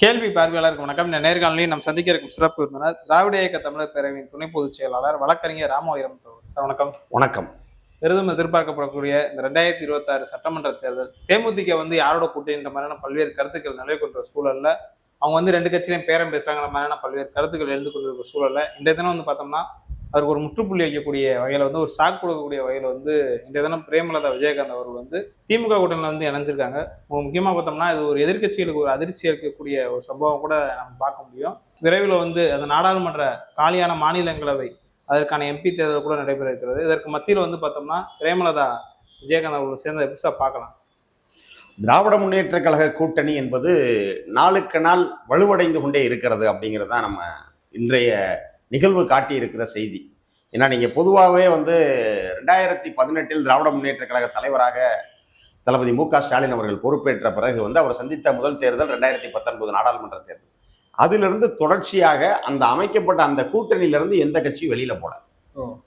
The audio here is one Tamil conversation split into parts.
கேள்வி பார்வையாளருக்கு வணக்கம். இந்த நேர்காணலில் நாம் சந்திக்க இருக்கும் சிறப்பு விருந்தினர் திராவிட இயக்க தமிழர் பேரவையின் துணை பொதுச் செயலாளர் வழக்கறிஞர் ராமவீரம் சார் வணக்கம். வணக்கம். பெரிதும் எதிர்பார்க்கப்படக்கூடிய இந்த ரெண்டாயிரத்தி இருபத்தாறு சட்டமன்ற தேர்தல் தேமுதிக வந்து யாரோட கூட்டணின்ற மாதிரியான பல்வேறு கருத்துக்கள் நிலை கொண்ட சூழல்ல அவங்க வந்து ரெண்டு கட்சியிலையும் பேரம் பேசுறாங்கிற மாதிரியான பல்வேறு கருத்துக்கள் எழுந்து கொண்டிருக்கிற சூழல்ல இன்றைய தினம் வந்து பார்த்தோம்னா அவருக்கு ஒரு முற்றுப்புள்ளி வைக்கக்கூடிய வகையில் வந்து ஒரு சாக்கு கொடுக்கக்கூடிய வகையில் வந்து இன்றைய தினம் பிரேமலதா விஜயகாந்த் அவர்கள் வந்து திமுக கூட்டணியில் வந்து இணைஞ்சிருக்காங்க. முக்கியமாக பார்த்தோம்னா இது ஒரு எதிர்க்கட்சிகளுக்கு ஒரு அதிர்ச்சி அளிக்கக்கூடிய ஒரு சம்பவம் கூட நம்ம பார்க்க முடியும். விரைவில் வந்து அந்த நாடாளுமன்ற காலியான மாநிலங்களவை அதற்கான எம்பி தேர்தல் கூட நடைபெற இருக்கிறது. இதற்கு மத்தியில் வந்து பார்த்தோம்னா பிரேமலதா விஜயகாந்த் அவர்கள் சேர்ந்த புதுசாக பார்க்கலாம். திராவிட முன்னேற்ற கழக கூட்டணி என்பது நாளுக்கு நாள் வலுவடைந்து கொண்டே இருக்கிறது அப்படிங்கிறது தான் நம்ம இன்றைய நிகழ்வு காட்டி இருக்கிற செய்தி. ஏன்னா நீங்கள் பொதுவாகவே வந்து ரெண்டாயிரத்தி பதினெட்டில் திராவிட முன்னேற்ற கழக தலைவராக தளபதி மு க ஸ்டாலின் அவர்கள் பொறுப்பேற்ற பிறகு வந்து அவர் சந்தித்த முதல் தேர்தல் ரெண்டாயிரத்தி பத்தொன்பது நாடாளுமன்ற தேர்தல். அதிலிருந்து தொடர்ச்சியாக அந்த அமைக்கப்பட்ட அந்த கூட்டணியிலிருந்து எந்த கட்சியும் வெளியில போல.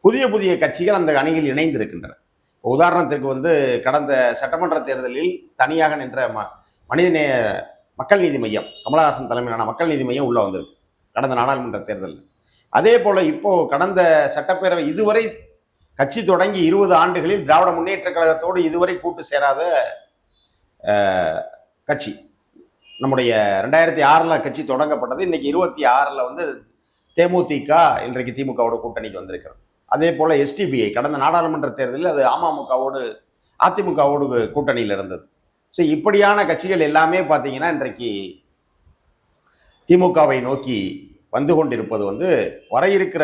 புதிய புதிய கட்சிகள் அந்த அணியில் இணைந்திருக்கின்றன. உதாரணத்திற்கு வந்து கடந்த சட்டமன்ற தேர்தலில் தனியாக நின்ற ம மனிதநேய மக்கள் நீதி மையம் கமலஹாசன் தலைமையிலான மக்கள் நீதி மையம் உள்ள வந்திருக்கு. கடந்த நாடாளுமன்ற தேர்தலில். அதே போல இப்போ கடந்த சட்டப்பேரவை இதுவரை கட்சி தொடங்கி இருபது ஆண்டுகளில் திராவிட முன்னேற்ற கழகத்தோடு இதுவரை கூட்டு சேராத கட்சி. நம்முடைய ரெண்டாயிரத்தி ஆறில் கட்சி தொடங்கப்பட்டது. இன்னைக்கு இருபத்தி ஆறில் வந்து தேமுதிக இன்றைக்கு திமுகவோட கூட்டணிக்கு வந்திருக்கிறது. அதே போல எஸ்டிபிஐ கடந்த நாடாளுமன்ற தேர்தலில் அது அமமுகவோடு அதிமுகவோடு கூட்டணியில் இருந்தது. ஸோ இப்படியான கட்சிகள் எல்லாமே பார்த்தீங்கன்னா இன்றைக்கு திமுகவை நோக்கி வந்து கொண்டிருப்பது வந்து வர இருக்கிற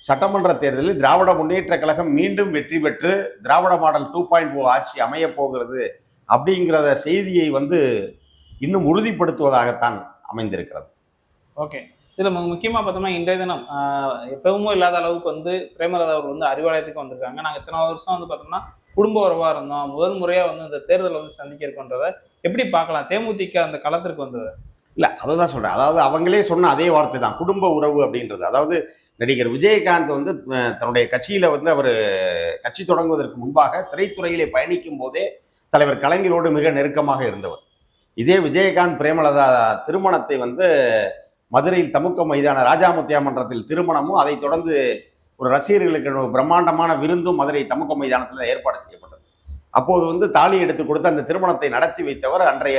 சட்டமன்ற தேர்தலில் திராவிட முன்னேற்ற கழகம் மீண்டும் வெற்றி பெற்று Dravida model two point O ஆட்சி அமையப் போகிறது அப்படிங்கிறத செய்தியை வந்து இன்னும் உறுதிப்படுத்துவதாகத்தான் அமைந்திருக்கிறது. ஓகே. இதில் முக்கியமாக பார்த்தோம்னா இன்றைய தினம் எப்பவும் இல்லாத அளவுக்கு வந்து பிரேமலதா அவர்கள் வந்து அறிவாலயத்துக்கு வந்திருக்காங்க. நாங்கள் இத்தனை வருஷம் வந்து பார்த்தோம்னா குடும்ப உறவாக இருந்தோம். முதல் முறையாக வந்து இந்த தேர்தலை வந்து சந்திக்க இருக்கோன்றதை எப்படி பார்க்கலாம்? தேமுதிக அந்த களத்திற்கு வந்தது. இல்லை அதை தான் சொல்கிறேன் அதாவது அவங்களே சொன்ன அதே வார்த்தை தான் குடும்ப உறவு அப்படின்றது. அதாவது நடிகர் விஜயகாந்த் வந்து தன்னுடைய கட்சியில் வந்து அவர் கட்சி தொடங்குவதற்கு முன்பாக திரைத்துறையிலே பயணிக்கும் போதே தலைவர் கலைஞரோடு மிக நெருக்கமாக இருந்தவர். இதே விஜயகாந்த் பிரேமலதா திருமணத்தை வந்து மதுரையில் தமுக்க மைதான ராஜாமுத்தியா மன்றத்தில் திருமணமும் அதைத் தொடர்ந்து ஒரு ரசிகர்களுக்கு ஒரு பிரம்மாண்டமான விருந்தும் மதுரை தமுக்க மைதானத்தில் ஏற்பாடு செய்யப்பட்டது. அப்போது வந்து தாலி எடுத்து கொடுத்து அந்த திருமணத்தை நடத்தி வைத்தவர் அன்றைய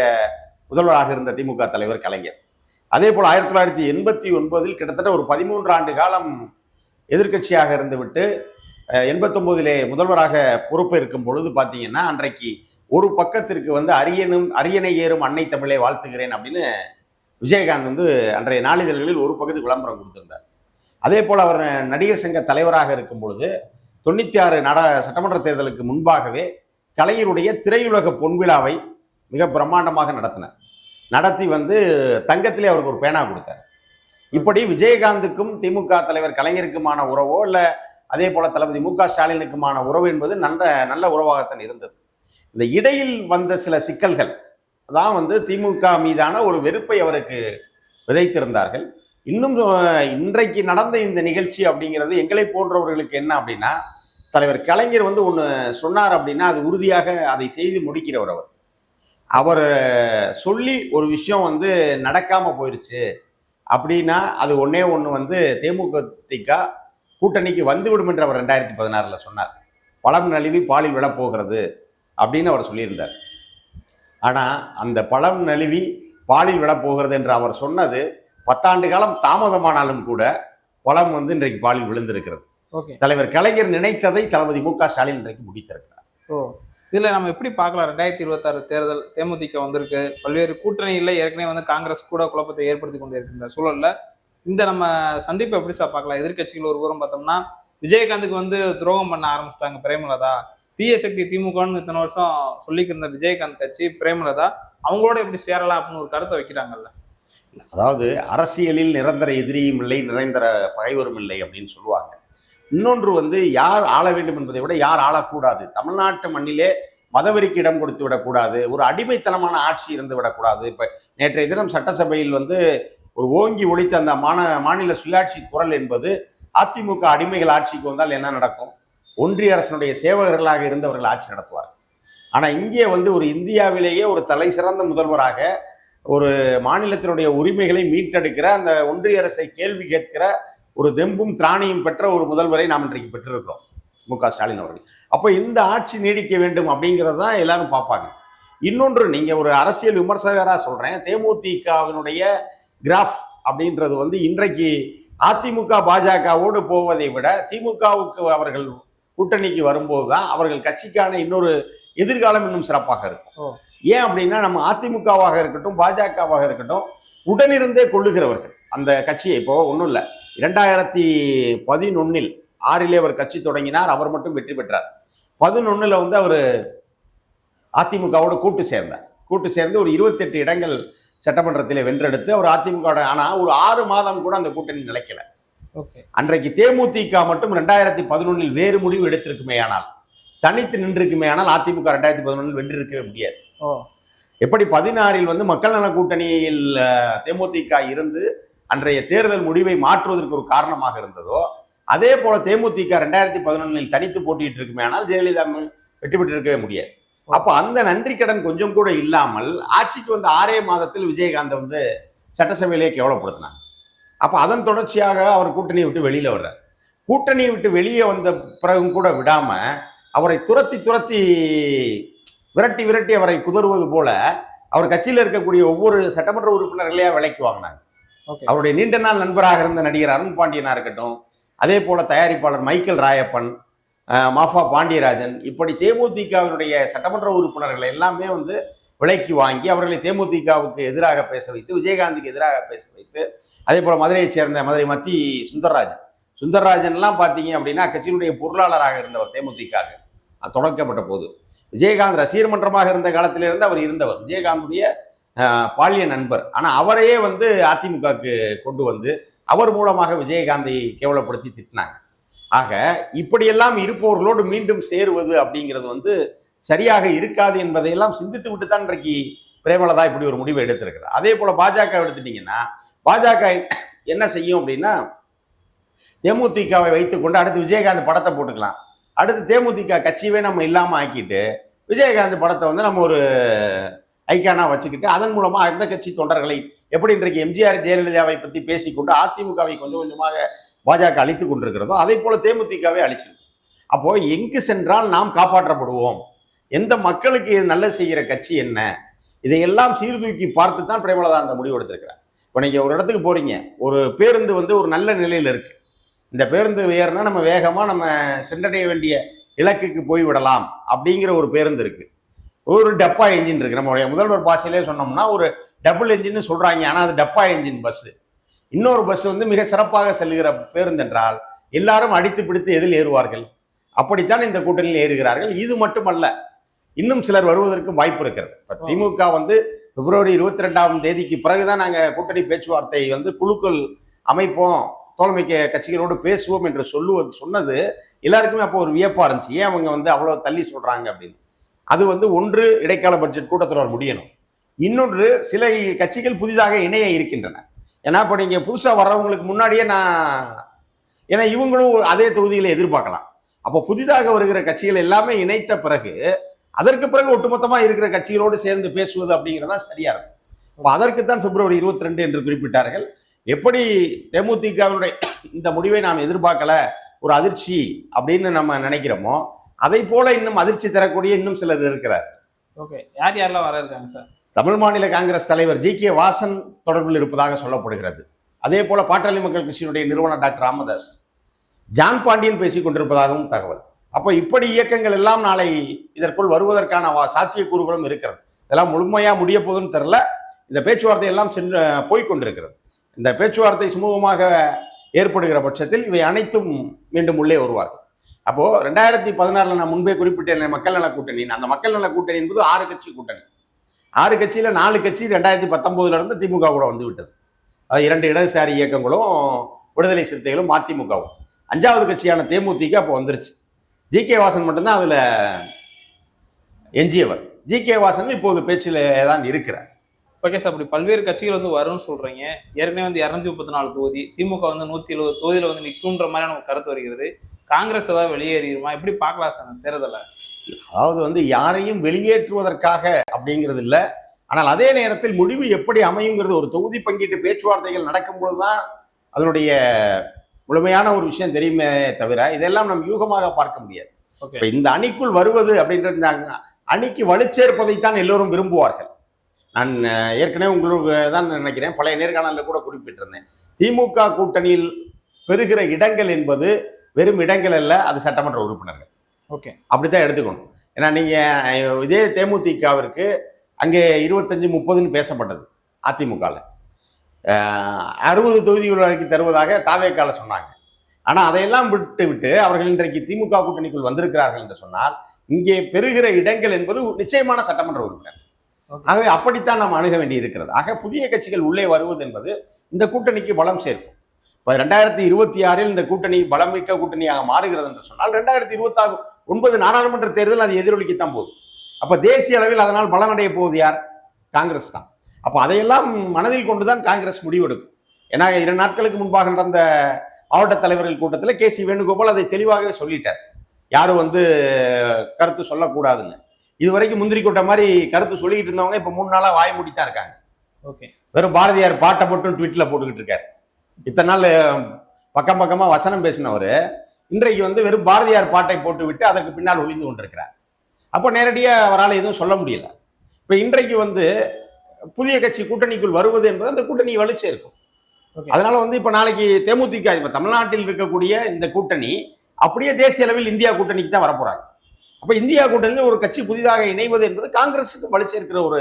முதல்வராக இருந்த திமுக தலைவர் கலைஞர். அதே போல் ஆயிரத்தி தொள்ளாயிரத்தி எண்பத்தி ஒன்பதில் கிட்டத்தட்ட ஒரு பதிமூன்று ஆண்டு காலம் எதிர்க்கட்சியாக இருந்துவிட்டு எண்பத்தொம்போதிலே முதல்வராக பொறுப்பேற்கும் பொழுது பார்த்தீங்கன்னா அன்றைக்கு ஒரு பக்கத்திற்கு வந்து அரியனும் அரியணை ஏறும் அன்னை தமிழை வாழ்த்துகிறேன் அப்படின்னு விஜயகாந்த் வந்து அன்றைய நாளிதழ்களில் ஒரு பகுதி விளம்பரம் கொடுத்திருந்தார். அதே போல் அவர் நடிகர் சங்க தலைவராக இருக்கும் பொழுது தொண்ணூற்றி ஆறு நாடா சட்டமன்ற தேர்தலுக்கு முன்பாகவே கலைஞருடைய திரையுலக பொன்விழாவை மிக பிரம்மாண்டமாக நடத்தினார் நடத்தி வந்து தங்கத்திலே அவருக்கு ஒரு பேனா கொடுத்தார். இப்படி விஜயகாந்துக்கும் திமுக தலைவர் கலைஞருக்குமான உறவோ இல்லை அதே போல தளபதி மு க ஸ்டாலினுக்குமான உறவு என்பது நல்ல நல்ல உறவாகத்தான் இருந்தது. இந்த இடையில் வந்த சில சிக்கல்கள் தான் வந்து திமுக மீதான ஒரு வெறுப்பை அவருக்கு விதைத்திருந்தார்கள். இன்னும் இன்றைக்கு நடந்த இந்த நிகழ்ச்சி அப்படிங்கிறது எங்களை போன்றவர்களுக்கு என்ன அப்படின்னா தலைவர் கலைஞர் வந்து ஒன்று சொன்னார் அப்படின்னா அது உறுதியாக அதை செய்து முடிக்கிறவர் அவர். அவர் சொல்லி ஒரு விஷயம் வந்து நடக்காம போயிருச்சு அப்படின்னா அது ஒண்ணே ஒன்று வந்து தேமுதிக கூட்டணிக்கு வந்துவிடும் என்று அவர் ரெண்டாயிரத்தி பதினாறுல சொன்னார். பழம் நழுவி பாலில் விழப்போகிறது அப்படின்னு அவர் சொல்லியிருந்தார். ஆனால் அந்த பழம் நழுவி பாலில் விழப்போகிறது என்று அவர் சொன்னது பத்தாண்டு காலம் தாமதமானாலும் கூட பழம் வந்து இன்றைக்கு பாலில் விழுந்திருக்கிறது. ஓகே. தலைவர் கலைஞர் நினைத்ததை தளபதி மு க ஸ்டாலின் இன்றைக்கு முடித்திருக்கிறார். ஓ. இதில் நம்ம எப்படி பார்க்கலாம்? ரெண்டாயிரத்தி இருபத்தாறு தேர்தல் தேமுதிக வந்திருக்கு. பல்வேறு கூட்டணியில் ஏற்கனவே வந்து காங்கிரஸ் கூட குழப்பத்தை ஏற்படுத்தி கொண்டு இருக்கின்ற சூழலில் இந்த நம்ம சந்திப்பை எப்படி சார் பார்க்கலாம்? எதிர்க்கட்சிகள் ஒரு ஊரம் பார்த்தோம்னா விஜயகாந்துக்கு வந்து துரோகம் பண்ண ஆரம்பிச்சிட்டாங்க பிரேமலதா. தீய சக்தி திமுகன்னு இத்தனை வருஷம் சொல்லிக்கிருந்த விஜயகாந்த் கட்சி பிரேமலதா அவங்களோட எப்படி சேரலாம் அப்படின்னு ஒரு கருத்தை வைக்கிறாங்கல்ல? அதாவது அரசியலில் நிரந்தர எதிரியும் இல்லை நிரந்தர பகைவரும் இல்லை அப்படின்னு சொல்லுவாங்க. இன்னொன்று வந்து யார் ஆள வேண்டும் என்பதை விட யார் ஆளக்கூடாது? தமிழ்நாட்டு மண்ணிலே மதவெறிக்கு இடம் கொடுத்து விடக்கூடாது ஒரு அடிமைத்தனமான ஆட்சி இருந்து விடக்கூடாது. இப்போ நேற்றைய தினம் சட்டசபையில் வந்து ஒரு ஓங்கி ஒழித்த அந்த மாந மாநில சுயாட்சி குரல் என்பது அதிமுக அடிமைகள் ஆட்சிக்கு வந்தால் என்ன நடக்கும்? ஒன்றிய அரசனுடைய சேவகர்களாக இருந்தவர்கள் ஆட்சி நடத்துவார் ஆனால் இங்கே வந்து ஒரு இந்தியாவிலேயே ஒரு தலை சிறந்த முதல்வராக ஒரு மாநிலத்தினுடைய உரிமைகளை மீட்டெடுக்கிற அந்த ஒன்றிய அரசை கேள்வி கேட்கிற ஒரு தெம்பும் திராணியும் பெற்ற ஒரு முதல்வரை நாம் இன்றைக்கு பெற்றிருக்கிறோம். மு க. ஸ்டாலின் அவர்கள். அப்போ இந்த ஆட்சி நீடிக்க வேண்டும் அப்படிங்கிறது தான் எல்லாரும் பார்ப்பாங்க. இன்னொன்று நீங்க ஒரு அரசியல் விமர்சகரா சொல்றேன். தேமுதிகவினுடைய கிராஃப் அப்படின்றது வந்து இன்றைக்கு அதிமுக பாஜகவோடு போவதை விட திமுகவுக்கு அவர்கள் கூட்டணிக்கு வரும்போது தான் அவர்கள் கட்சிக்கான இன்னொரு எதிர்காலம் இன்னும் சிறப்பாக இருக்கும். ஏன் அப்படின்னா நம்ம அதிமுகவாக இருக்கட்டும் பாஜகவாக இருக்கட்டும் உடனிருந்தே கொள்ளுகிறவர்கள் அந்த கட்சியை. இப்போ ஒன்றும் இல்லை. இரண்டாயிரத்தி பதினொன்னில் ஆறிலே அவர் கட்சி தொடங்கினார் அவர் மட்டும் வெற்றி பெற்றார். பதினொன்னுல வந்து அவர் அதிமுகவோட கூட்டு சேர்ந்தார். கூட்டு சேர்ந்து ஒரு இருபத்தெட்டு இடங்கள் சட்டமன்றத்தில் வென்றெடுத்து அவர் அதிமுக ஆனா ஒரு ஆறு மாதம் கூட அந்த கூட்டணி நிலைக்கல. அன்றைக்கு தேமுதிக மட்டும் ரெண்டாயிரத்தி பதினொன்னில் வேறு முடிவு எடுத்திருக்குமே ஆனால் தனித்து நின்றிருக்குமே ஆனால் அதிமுக ரெண்டாயிரத்தி பதினொன்றில் வென்றிருக்கவே முடியாது. எப்படி பதினாறில் வந்து மக்கள் நல கூட்டணியில் தேமுதிக இருந்து அன்றைய தேர்தல் முடிவை மாற்றுவதற்கு ஒரு காரணமாக இருந்ததோ அதே போல தேமுதிக ரெண்டாயிரத்தி பதினொன்னில் தனித்து போட்டியிட்டு இருக்குமே ஆனால் ஜெயலலிதா வெற்றி பெற்றிருக்கவே முடியாது. அப்ப அந்த நன்றி கடன் கொஞ்சம் கூட இல்லாமல் ஆட்சிக்கு வந்த ஆறே மாதத்தில் விஜயகாந்த் வந்து சட்டசபையிலே கேவலப்படுத்தினாங்க அப்ப அதன் தொடர்ச்சியாக அவர் கூட்டணியை விட்டு வெளியில வர்றார். கூட்டணியை விட்டு வெளியே வந்த பிறகும் கூட விடாம அவரை துரத்தி துரத்தி விரட்டி விரட்டி அவரை குதறுவது போல அவர் கட்சியில் இருக்கக்கூடிய ஒவ்வொரு சட்டமன்ற உறுப்பினர்களையா விலைக்கு வாங்கினாங்க. அவருடைய நீண்ட நாள் நண்பராக இருந்த நடிகர் அருண் பாண்டியனா இருக்கட்டும் அதே போல தயாரிப்பாளர் மைக்கேல் ராயப்பன் மாஃபா பாண்டியராஜன் இப்படி தேமுதிகவினுடைய சட்டமன்ற உறுப்பினர்கள் எல்லாமே வந்து விலைக்கு வாங்கி அவர்களை தேமுதிகவுக்கு எதிராக பேச வைத்து விஜயகாந்துக்கு எதிராக பேச வைத்து அதே போல் மதுரையைச் சேர்ந்த மதுரை மத்தி சுந்தரராஜன். சுந்தர்ராஜன்லாம் பார்த்தீங்க அப்படின்னா கட்சியினுடைய பொருளாளராக இருந்தவர் தேமுதிக தொடக்கப்பட்ட போது. விஜயகாந்த் ரசிகர் மன்றமாக இருந்த காலத்திலிருந்து அவர் இருந்தவர். விஜயகாந்துடைய பாலிய நண்பர். ஆனால் அவரையே வந்து அதிமுகவுக்கு கொண்டு வந்து அவர் மூலமாக விஜயகாந்தை கேவலப்படுத்தி திட்டினாங்க. ஆக இப்படியெல்லாம் இருப்பவர்களோடு மீண்டும் சேருவது அப்படிங்கிறது வந்து சரியாக இருக்காது என்பதையெல்லாம் சிந்தித்து விட்டு தான் இன்றைக்கு பிரேமலதா இப்படி ஒரு முடிவை எடுத்திருக்கிறார். அதே போல பாஜக எடுத்துட்டீங்கன்னா பாஜக என்ன செய்யும் அப்படின்னா தேமுதிகவை வைத்துக்கொண்டு அடுத்து விஜயகாந்த் படத்தை போட்டுக்கலாம். அடுத்து தேமுதிக கட்சியவே நம்ம இல்லாமல் ஆக்கிட்டு விஜயகாந்த் படத்தை வந்து நம்ம ஒரு ஐக்கானா வச்சுக்கிட்டு அதன் மூலமா அந்த கட்சி தொண்டர்களை எப்படி இன்றைக்கு எம்ஜிஆர் ஜெயலலிதாவை பத்தி பேசிக்கொண்டு அதிமுகவை கொஞ்சம் கொஞ்சமாக பாஜக அழித்து கொண்டிருக்கிறதோ அதே போல தேமுதிகவே அழிச்சிருக்கும். அப்போ எங்கு சென்றால் நாம் காப்பாற்றப்படுவோம்? எந்த மக்களுக்கு இது செய்கிற கட்சி என்ன? இதையெல்லாம் சீர்தூக்கி பார்த்து தான் பிரேமலதா அந்த முடிவு எடுத்திருக்கிறார். இப்போ நீங்கள் ஒரு இடத்துக்கு போறீங்க ஒரு பேருந்து வந்து ஒரு நல்ல நிலையில் இருக்கு. இந்த பேருந்து ஏறினா நம்ம வேகமாக நம்ம சென்றடைய வேண்டிய இலக்குக்கு போய் விடலாம் அப்படிங்கிற ஒரு பேருந்து இருக்கு. ஒரு டப்பா என்ஜின் இருக்கு. நம்மளுடைய முதல்வர் பாஷையிலே சொன்னோம்னா ஒரு டபுள் என்ஜின்னு சொல்றாங்க. ஆனா அது டப்பா என்ஜின் பஸ் இன்னொரு பஸ் வந்து மிக சிறப்பாக செல்லுகிற பேருந்து என்றால் எல்லாரும் அடித்து பிடித்து எதில் ஏறுவார்கள்? அப்படித்தான் இந்த கூட்டணியில் ஏறுகிறார்கள். இது மட்டுமல்ல இன்னும் சிலர் வருவதற்கு வாய்ப்பு இருக்கிறது. இப்ப திமுக வந்து பிப்ரவரி இருபத்தி ரெண்டாம் தேதிக்கு பிறகுதான் நாங்க கூட்டணி பேச்சுவார்த்தை வந்து குழுக்கள் அமைப்போம் தோழமை க- கட்சிகளோடு பேசுவோம் என்று சொல்லுவது சொன்னது எல்லாருக்குமே அப்போ ஒரு வியப்பா இருந்துச்சு. ஏன் அவங்க வந்து அவ்வளவு தள்ளி சொல்றாங்க அப்படின்னு? அது வந்து ஒன்று இடைக்கால பட்ஜெட் கூட்டத்தொடர் முடியணும். இன்னொன்று சில கட்சிகள் புதிதாக இணைய இருக்கின்றன. ஏன்னா இப்போ நீங்கள் புதுசாக வர்றவங்களுக்கு முன்னாடியே நான் ஏன்னா இவங்களும் அதே தொகுதிகளை எதிர்பார்க்கலாம். அப்போ புதிதாக வருகிற கட்சிகள் எல்லாமே இணைத்த பிறகு அதற்கு பிறகு ஒட்டுமொத்தமாக இருக்கிற கட்சிகளோடு சேர்ந்து பேசுவது அப்படிங்கிறதா சரியா இருக்கும். இப்போ அதற்கு தான் பிப்ரவரி இருபத்தி ரெண்டு என்று குறிப்பிட்டார்கள். எப்படி தேமுதிகவினுடைய இந்த முடிவை நாம் எதிர்பார்க்கல ஒரு அதிர்ச்சி அப்படின்னு நம்ம நினைக்கிறோமோ அதை போல இன்னும் அதிர்ச்சி தரக்கூடிய இன்னும் சிலர் இருக்கிறார். ஓகே யார் யாரெல்லாம் வர இருக்காங்க சார்? தமிழ் மாநில காங்கிரஸ் தலைவர் ஜி. கே. வாசன் தொடர்பில் இருப்பதாக சொல்லப்படுகிறது. அதே போல பாட்டாளி மக்கள் கட்சியினுடைய நிறுவனர் டாக்டர் ராமதாஸ் ஜான் பாண்டியன் பேசிக் கொண்டிருப்பதாகவும் தகவல். அப்போ இப்படி இயக்கங்கள் எல்லாம் நாளை இதற்குள் வருவதற்கான சாத்தியக்கூறுகளும் இருக்கிறது. இதெல்லாம் முழுமையா முடிய போகுதுன்னு தெரியல. இந்த பேச்சுவார்த்தை எல்லாம் சென்று போய் கொண்டிருக்கிறது. இந்த பேச்சுவார்த்தை சுமூகமாக ஏற்படுகிற பட்சத்தில் இவை அனைத்தும் மீண்டும் உள்ளே வருவார்கள். அப்போ ரெண்டாயிரத்தி பதினாறுல நான் முன்பே குறிப்பிட்டேன் மக்கள் நல கூட்டணி. அந்த மக்கள் நல கூட்டணி என்பது ஆறு கட்சி கூட்டணி. ஆறு கட்சியில நாலு கட்சி ரெண்டாயிரத்தி பத்தொன்பதுல இருந்து திமுக கூட வந்து விட்டது. இரண்டு இடதுசாரி இயக்கங்களும் விடுதலை சிறுத்தைகளும் மதிமுகவும். அஞ்சாவது கட்சியான தேமுதிக அப்போ வந்துருச்சு. ஜி கே வாசன் மட்டும்தான் அதுல எஞ்சியவர். ஜி கே வாசன் இப்போது பேச்சில் தான் இருக்கிறார். ஓகே சார் அப்படி பல்வேறு கட்சிகள் வந்து வரும்னு சொல்றீங்க. ஏற்கனவே வந்து இரநூத்தி முப்பத்தி நாலு தொகுதி திமுக வந்து நூத்தி எழுபது தொகுதியில வந்து நிற்கும்ன்ற மாதிரி நமக்கு கருத்து வருகிறது. காங்கிரஸ் ஏதாவது வெளியேறிடுமா? எப்படி பார்க்கலாம் சார் அந்த தேர்தலை? அதாவது வந்து யாரையும் வெளியேற்றுவதற்காக அப்படிங்கிறது இல்ல. ஆனால் அதே நேரத்தில் முடிவு எப்படி அமையுங்கிறது ஒரு தொகுதி பங்கீட்டு பேச்சுவார்த்தைகள் நடக்கும்போது தான் அதனுடைய முழுமையான ஒரு விஷயம் தெரியுமே தவிர இதெல்லாம் நம் யூகமாக பார்க்க முடியாது. இப்ப இந்த அணிக்குள் வருவது அப்படின்றது அணிக்கு வலுச்சேர்ப்பதைத்தான் எல்லோரும் விரும்புவார்கள். நான் ஏற்கனவே உங்களுக்கு தான் நினைக்கிறேன். பழைய நேர்காணலில் கூட குறிப்பிட்டிருந்தேன். திமுக கூட்டணியில் பெறுகிற இடங்கள் என்பது வெறும் இடங்கள் அல்ல அது சட்டமன்ற உறுப்பினர்கள். ஓகே. அப்படித்தான் எடுத்துக்கணும். ஏன்னா நீங்க அஹ், இதே தேமுதிகவிற்கு அங்கே இருபத்தஞ்சு முப்பதுன்னு பேசப்பட்டது அதிமுகவில் அறுபது தொகுதிகள் வரைக்கும் தருவதாக தாவேக்கால சொன்னாங்க. ஆனால் அதையெல்லாம் விட்டு விட்டு அவர்கள் இன்றைக்கு திமுக கூட்டணிக்குள் வந்திருக்கிறார்கள் என்று சொன்னால் இங்கே பெறுகிற இடங்கள் என்பது நிச்சயமான சட்டமன்ற உறுப்பினர். ஆகவே அப்படித்தான் நாம் அணுக வேண்டி இருக்கிறது ஆக புதிய கட்சிகள் உள்ளே வருவது என்பது இந்த கூட்டணிக்கு பலம் சேர்க்கும். இப்போ ரெண்டாயிரத்தி இருபத்தி ஆறில் இந்த கூட்டணி பலமிக்க கூட்டணியாக மாறுகிறது என்று சொன்னால் ரெண்டாயிரத்தி இருபத்தாறு ஒன்பது நாடாளுமன்ற தேர்தல் அது எதிரொலிக்கத்தான் போகுது. அப்ப தேசிய அளவில் அதனால் பலனடைய போவது யார்? காங்கிரஸ் தான். அப்போ அதையெல்லாம் மனதில் கொண்டுதான் காங்கிரஸ் முடிவெடுக்கும். ஏன்னா இரு நாட்களுக்கு முன்பாக நடந்த மாவட்ட தலைவர்கள் கூட்டத்தில் கே சி வேணுகோபால் அதை தெளிவாகவே சொல்லிட்டார். யாரும் வந்து கருத்து சொல்லக்கூடாதுன்னு. இதுவரைக்கும் முந்திரி கொட்ட மாதிரி கருத்து சொல்லிட்டு இருந்தவங்க இப்போ மூணு நாளா வாய் மூடித்தான் இருக்காங்க. ஓகே. வெறும் பாரதியார் பாட்டை மட்டும் ட்விட்டில் போட்டுக்கிட்டு இருக்காரு. இத்தனை நாள் பக்கம் பக்கமா வசனம் பேசினவர் இன்றைக்கு வந்து வெறும் பாரதியார் பாட்டை போட்டு விட்டு அதற்கு பின்னால் ஒளிந்து கொண்டிருக்கிறார். அப்போ நேரடியாக அவரால் எதுவும் சொல்ல முடியல. இப்போ இன்றைக்கு வந்து புதிய கட்சி கூட்டணிக்குள் வருவது என்பது அந்த கூட்டணி வலிச்சே இருக்கும். அதனால வந்து இப்போ நாளைக்கு தேமுதிக இப்போ தமிழ்நாட்டில் இருக்கக்கூடிய இந்த கூட்டணி அப்படியே தேசிய அளவில் இந்தியா கூட்டணிக்கு தான் வரப்போறாங்க. அப்போ இந்தியா கூட்டணியில் ஒரு கட்சி புதிதாக இணைவது என்பது காங்கிரஸுக்கு வலிச்சேர்க்கிற ஒரு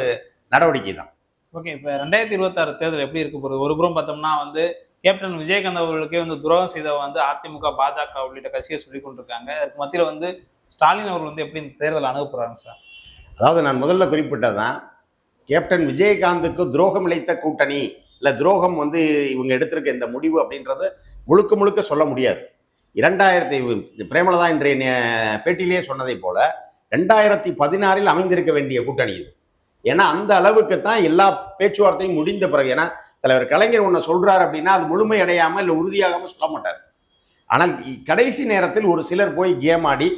நடவடிக்கை தான் ஓகே இப்போ ரெண்டாயிரத்தி இருபத்தாறு தேர்தல் எப்படி இருக்க போகுது? ஒரு புறம் பார்த்தோம்னா வந்து கேப்டன் விஜயகாந்த் அவர்களுக்கே வந்து துரோகம் செய்தவ வந்து அதிமுக பாஜக உள்ளிட்ட கட்சியை சொல்லி கொண்டிருக்காங்க. அதுக்கு மத்தியில் வந்து ஸ்டாலின் அவர்கள் வந்து எப்படி இந்த தேர்தல் அணுக சார்? அதாவது நான் முதல்ல குறிப்பிட்டதான் கேப்டன் விஜயகாந்துக்கு துரோகம் இழைத்த கூட்டணி இல்லை துரோகம் வந்து இவங்க எடுத்திருக்க இந்த முடிவு அப்படின்றது முழுக்க முழுக்க சொல்ல முடியாது. இரண்டாயிரத்தி பிரேமலதா இன்றைய பேட்டியிலேயே சொன்னதை போல ரெண்டாயிரத்தி பதினாறில் அமைந்திருக்க வேண்டிய கூட்டணி இது. ஏன்னா அந்த அளவுக்கு தான் எல்லா பேச்சுவார்த்தையும் முடிந்த பிறகு ஏன்னா தலைவர் கலைஞர் ஒன்று சொல்கிறார் அப்படின்னா அது முழுமை இல்லை உறுதியாகாமல் சொல்ல மாட்டார். ஆனால் கடைசி நேரத்தில் ஒரு சிலர் போய் கேம் ஆடி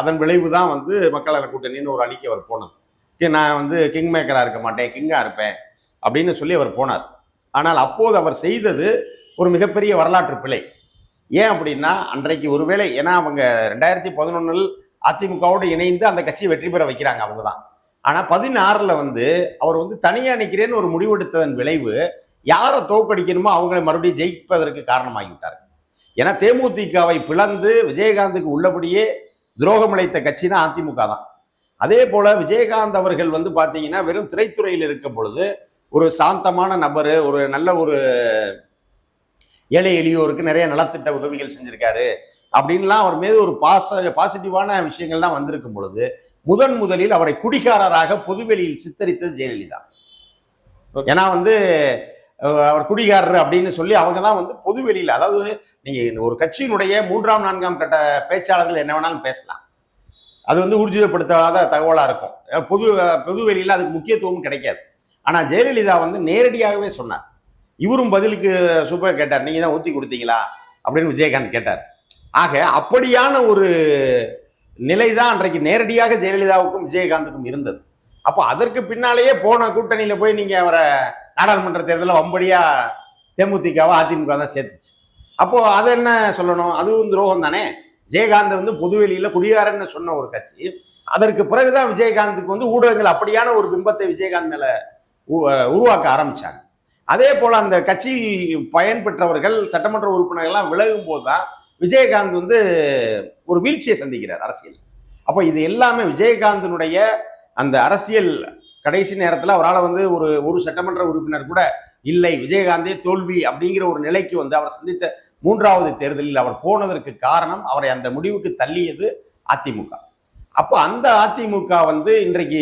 அதன் விளைவு தான் வந்து மக்கள் நல கூட்டணின்னு ஒரு அணிக்கு அவர் போனது. நான் வந்து கிங் மேக்கராக இருக்க மாட்டேன் கிங்காக இருப்பேன் அப்படின்னு சொல்லி அவர் போனார். ஆனால் அப்போது அவர் செய்தது ஒரு மிகப்பெரிய வரலாற்று பிழை. ஏன் அப்படின்னா அன்றைக்கு ஒருவேளை ஏன்னா அவங்க ரெண்டாயிரத்தி பதினொன்றில் அதிமுகவோடு இணைந்து அந்த கட்சியை வெற்றி பெற வைக்கிறாங்க அவங்க தான் ஆனால் பதினாறில் வந்து அவர் வந்து தனியாக நிற்கிறேன்னு ஒரு முடிவெடுத்ததன் விளைவு யாரை தோக்கடிக்கணுமோ அவங்களை மறுபடியும் ஜெயிப்பதற்கு காரணமாகிவிட்டார். ஏன்னா தேமுதிகவை பிளந்து விஜயகாந்துக்கு உள்ளபடியே துரோகம் இழைத்த கட்சினா அதிமுக தான். அதே போல விஜயகாந்த் அவர்கள் வந்து பார்த்தீங்கன்னா வெறும் திரைத்துறையில் இருக்கும் பொழுது ஒரு சாந்தமான நபர் ஒரு நல்ல ஒரு ஏழை எளியோருக்கு நிறைய நலத்திட்ட உதவிகள் செஞ்சிருக்காரு. அப்படின்லாம் அவர் மீது ஒரு பாச பாசிட்டிவான விஷயங்கள்லாம் வந்திருக்கும் பொழுது முதன் முதலில் அவரை குடிகாரராக பொதுவெளியில் சித்தரித்தது ஜெயலலிதா. ஏன்னா வந்து அவர் குடிகாரர் அப்படின்னு சொல்லி அவங்க தான் வந்து பொதுவெளியில் அதாவது நீங்க இந்த ஒரு கட்சியினுடைய மூன்றாம் நான்காம் கட்ட பேச்சாளர்கள் என்ன வேணாலும் பேசலாம். அது வந்து ஊர்ஜிதப்படுத்தாத தகவலா இருக்கும். பொது பொது வெளியில அதுக்கு முக்கியத்துவம் கிடைக்காது. ஆனா ஜெயலலிதா வந்து நேரடியாகவே சொன்னார். இவரும் பதிலுக்கு சூப்பர் கேட்டார் நீங்க தான் ஊத்தி கொடுத்தீங்களா? அப்படின்னு விஜயகாந்த் கேட்டார். ஆக அப்படியான ஒரு நிலை தான் அன்றைக்கு நேரடியாக ஜெயலலிதாவுக்கும் விஜயகாந்துக்கும் இருந்தது. அப்போ அதற்கு பின்னாலேயே போன கூட்டணியில போய் நீங்க அவரை நாடாளுமன்ற தேர்தலில் வம்படியா தேமுதிகவா அதிமுக தான் சேர்த்துச்சு. அப்போ அதை என்ன சொல்லணும்? அதுவும் துரோகம் தானே? விஜயகாந்த் வந்து பொதுவெளியில குடியாரன்னு சொன்ன ஒரு கட்சி. அதற்கு பிறகுதான் விஜயகாந்துக்கு வந்து ஊடகங்கள் அப்படியான ஒரு பிம்பத்தை விஜயகாந்த் மேல உ- உருவாக்க ஆரம்பிச்சாங்க. அதே போல அந்த கட்சி பயன்பெற்றவர்கள் சட்டமன்ற உறுப்பினர்கள்லாம் விலகும் போதுதான் விஜயகாந்த் வந்து ஒரு வீழ்ச்சியை சந்திக்கிறார் அரசியல். அப்போ இது எல்லாமே விஜயகாந்தினுடைய அந்த அரசியல் கடைசி நேரத்தில் அவரால் வந்து ஒரு ஒரு சட்டமன்ற உறுப்பினர் கூட இல்லை. விஜயகாந்தே தோல்வி அப்படிங்கிற ஒரு நிலைக்கு வந்து அவர் சந்தித்த மூன்றாவது தேர்தலில் அவர் போனதற்கு காரணம் அவரை அந்த முடிவுக்கு தள்ளியது அதிமுக. அப்போ அந்த அதிமுக வந்து இன்றைக்கு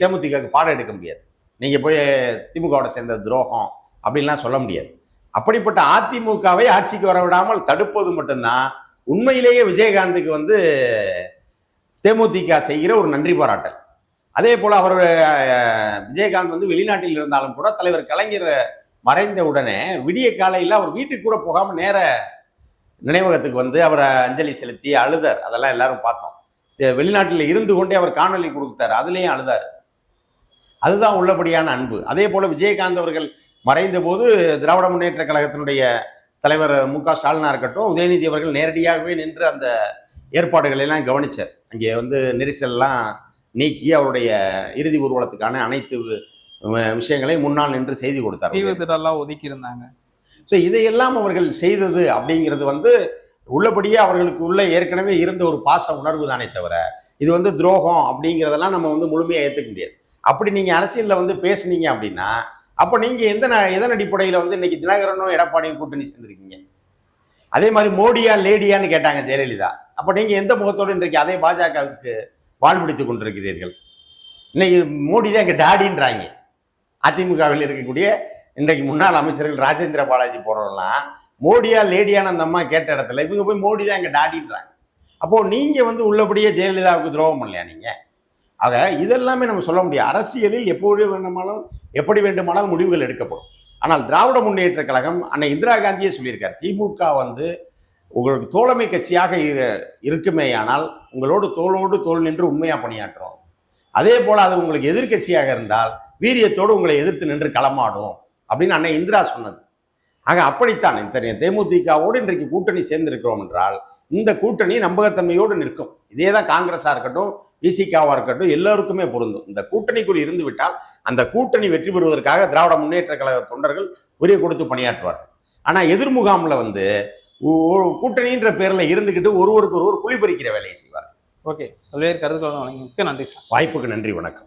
தேமுதிக பாடம் எடுக்க முடியாது. நீங்கள் போய் திமுகவோட சேர்ந்த துரோகம் அப்படின்லாம் சொல்ல முடியாது. அப்படிப்பட்ட அதிமுகவை ஆட்சிக்கு வர விடாமல் தடுப்பது மட்டும்தான். உண்மையிலேயே விஜயகாந்துக்கு வந்து தேமுதிக செய்கிற ஒரு நன்றி பாராட்டல். அதே போல் அவர் விஜயகாந்த் வந்து வெளிநாட்டில் இருந்தாலும் கூட தலைவர் கலைஞர் மறைந்த உடனே விடிய காலையில் அவர் வீட்டுக்கு கூட போகாமல் நேர நினைவகத்துக்கு வந்து அவரை அஞ்சலி செலுத்தி அழுதார். அதெல்லாம் எல்லாரும் பார்த்தோம். வெளிநாட்டில் இருந்து கொண்டே அவர் காணொலி கொடுத்தார். அதுலேயும் அழுதார். அதுதான் உள்ளபடியான அன்பு. அதே போல் விஜயகாந்த் அவர்கள் மறைந்த போது திராவிட முன்னேற்ற கழகத்தினுடைய தலைவர் மு க ஸ்டாலினா இருக்கட்டும் உதயநிதி அவர்கள் நேரடியாகவே நின்று அந்த ஏற்பாடுகளை எல்லாம் கவனிச்சார். அங்கே வந்து நெரிசல்லாம் நீக்கி அவருடைய இறுதி ஊர்வலத்துக்கான அனைத்து விஷயங்களையும் முன்னால் நின்று செய்தி கொடுத்தார். தீவு திடலாம் ஒதுக்கி இருந்தாங்க ஸோ இதையெல்லாம் அவர்கள் செய்தது அப்படிங்கிறது வந்து உள்ளபடியே அவர்களுக்கு உள்ள ஏற்கனவே இருந்த ஒரு பாச உணர்வு தானே தவிர இது வந்து துரோகம் அப்படிங்கிறதெல்லாம் நம்ம வந்து முழுமையாக ஏற்றுக்க முடியாது. அப்படி நீங்கள் அரசியலில் வந்து பேசுனீங்க அப்படின்னா அப்போ நீங்கள் எந்த ந- எதன் அடிப்படையில் வந்து இன்னைக்கு தினகரனும் எடப்பாடியும் கூட்டணி சேர்ந்துருக்கீங்க? அதே மாதிரி மோடியா லேடியான்னு கேட்டாங்க ஜெயலலிதா. அப்போ நீங்கள் எந்த முகத்தோடு இன்றைக்கு அதே பாஜகவுக்கு வாழ்பிடித்துக் கொண்டிருக்கிறீர்கள்? இன்னைக்கு மோடி தான் இங்கே டாடின்றாங்க. அதிமுகவில் இருக்கக்கூடிய இன்றைக்கு முன்னாள் அமைச்சர்கள் ராஜேந்திர பாலாஜி போறவங்கலாம் மோடியா லேடியான அந்த அம்மா கேட்ட இடத்துல இவங்க போய் மோடி தான் இங்கே டாடின்றாங்க. அப்போ நீங்க வந்து உள்ளபடியே ஜெயலலிதாவுக்கு துரோகம் பண்ணலையா நீங்கள் ஆக இதெல்லாமே நம்ம சொல்ல முடியும் அரசியலில் எப்போது வேண்டுமானாலும் எப்படி வேண்டுமானாலும் முடிவுகள் எடுக்கப்படும். ஆனால் திராவிட முன்னேற்ற கழகம் அன்னை இந்திரா காந்தியே சொல்லியிருக்கார் திமுக வந்து உங்களுக்கு தோழமை கட்சியாக இருக்குமேயானால் உங்களோடு தோளோடு தோல் நின்று உண்மையாக பணியாற்றும் அதே போல் அது உங்களுக்கு எதிர்க்கட்சியாக இருந்தால் வீரியத்தோடு உங்களை எதிர்த்து நின்று களமாடும் அப்படின்னு அன்னை இந்திரா சொன்னது. ஆக அப்படித்தான் இத்தகைய தேமுதிகவோடு இன்றைக்கு கூட்டணி சேர்ந்திருக்கிறோம் என்றால் இந்த கூட்டணி நம்பகத்தன்மையோடு நிற்கும். இதே தான் காங்கிரஸா இருக்கட்டும் விசிகாவா இருக்கட்டும் எல்லோருக்குமே பொருந்தும். இந்த கூட்டணிக்குள் இருந்து விட்டால் அந்த கூட்டணி வெற்றி பெறுவதற்காக திராவிட முன்னேற்ற கழக தொண்டர்கள் உரிய கொடுத்து பணியாற்றுவார்கள். ஆனா எதிர்முகாம்ல வந்து கூட்டணின்ற பேர்ல இருந்துகிட்டு ஒருவருக்கு ஒருவர் குழி பறிக்கிற வேலையை செய்வார் ஓகே. பல்வேறு கருத்துக்கள் மிக்க நன்றி சார். வாய்ப்புக்கு நன்றி வணக்கம்.